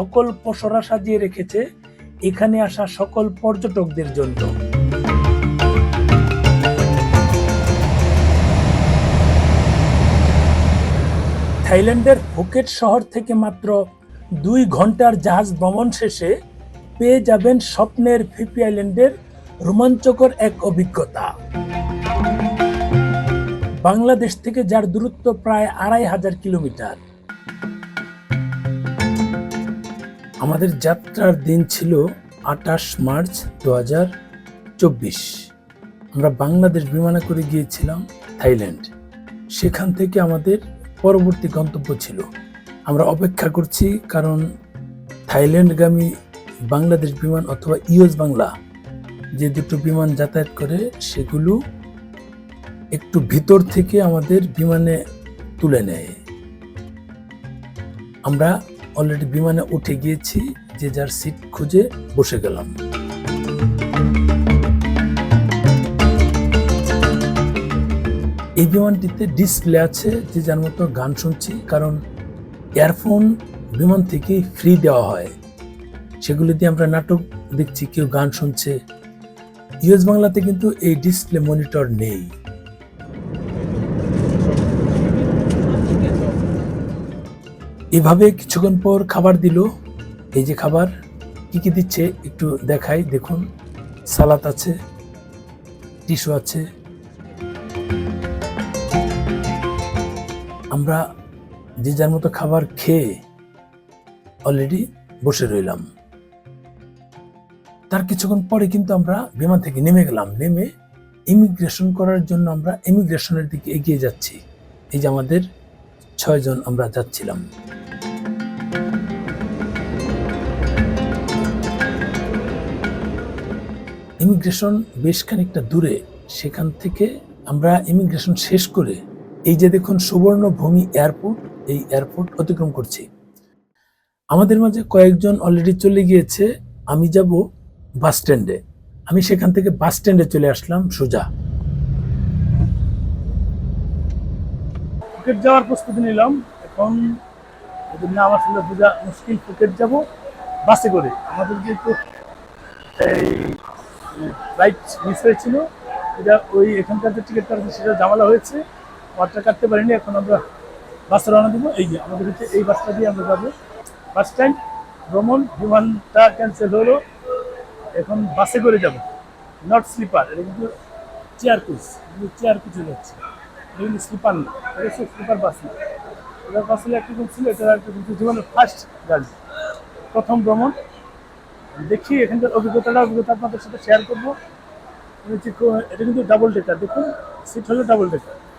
সকল পসরা সাজিয়ে রেখেছে, এখানে আসা সকল পর্যটকদের জন্য। থাইল্যান্ডের ফুকেট শহর থেকে মাত্র দুই ঘণ্টার জাহাজ ভ্রমণ শেষে পেয়ে যাবেন স্বপ্নের ফিপি আইল্যান্ডের রোমাঞ্চকর এক অভিজ্ঞতা। বাংলাদেশ থেকে যার দূরত্ব প্রায় আড়াই হাজার কিলোমিটার। আমাদের যাত্রার দিন ছিল আঠাশ মার্চ দু হাজার চব্বিশ। আমরা বাংলাদেশ বিমানে করে গিয়েছিলাম থাইল্যান্ড। সেখান থেকে আমাদের পরবর্তী গন্তব্য ছিল। আমরা অপেক্ষা করছি কারণ থাইল্যান্ডগামী বাংলাদেশ বিমান অথবা ইউএস বাংলা যে দুটো বিমান যাতায়াত করে, সেগুলো একটু ভিতর থেকে আমাদের বিমানে তুলে নেয়। আমরা অলরেডি বিমানে উঠে গিয়েছি, যে যার সিট খুঁজে বসে গেলাম। এই বিমানটিতে ডিসপ্লে আছে, যে যার মতো গান শুনছি, কারণ ইয়ারফোন বিমান থেকে ফ্রি দেওয়া হয়। সেগুলি দিয়ে আমরা নাটক দেখছি, কেউ গান শুনছে। ইউএস বাংলাতে কিন্তু এই ডিসপ্লে মনিটর নেই। এভাবে কিছুক্ষণ পর খাবার দিল। এই যে খাবার, কি কি দিচ্ছে একটু দেখাই, দেখুন। সালাদ আছে, টিস্যু আছে। আমরা যে যার মতো খাবার খেয়ে অলরেডি বসে রইলাম। তার কিছুক্ষণ পরে কিন্তু আমরা বিমান থেকে নেমে গেলাম। নেমে ইমিগ্রেশন করার জন্য আমরা ইমিগ্রেশনের দিকে এগিয়ে যাচ্ছি। এই যে আমাদের ছয়জন আমরা যাচ্ছিলাম। ইমিগ্রেশন বেশ খানিকটা দূরে। সেখান থেকে আমরা ইমিগ্রেশন শেষ করে এই যে দেখুন সুবর্ণভূমি এয়ারপোর্ট, এই এয়ারপোর্ট অতিক্রম করছি। আমাদের মাঝে কয়েকজন অলরেডি চলে গিয়েছে। আমি যাব বাস স্ট্যান্ডে। আমি সেখান থেকে বাস স্ট্যান্ডে চলে আসলাম সোজা। ফুকেট যাওয়ার প্রস্তুতি নিলাম। এখন আমার সঙ্গে বোঝা মুশকিল, ফুকেট যাব বাসে করে। আমাদের যেহেতু এই ফ্লাইট মিস হয়েছিল। এটা ওই এখানকার যে টিকিট কাটছে সেটা জামালা হয়েছে। ওয়ারটা কাটতে পারিনি, এখন আমরা বাসে রওনা দেবো। এই যে, আমাদের হচ্ছে এই বাসটা দিয়ে আমরা যাব। বাস স্ট্যান্ড ভ্রমণ, বিমানটা ক্যান্সেল হলো। এখন বাসে করে যাব। নট স্লিপার এটা কিন্তু চেয়ার কোচ কিন্তু চেয়ার কোচে যাচ্ছে। এটা স্লিপার না, এটা স্লিপার বাস না। এটা বাস একটা রকম ছিল এটা একটা কিন্তু জীবনের ফার্স্ট গাড়ি, প্রথম ভ্রমণ। দেখি এখানকার অভিজ্ঞতাটা, অভিজ্ঞতা আপনাদের সাথে শেয়ার করব। এটা কিন্তু ডাবল ডেকার দেখুন সিট হলো ডাবল ডেকার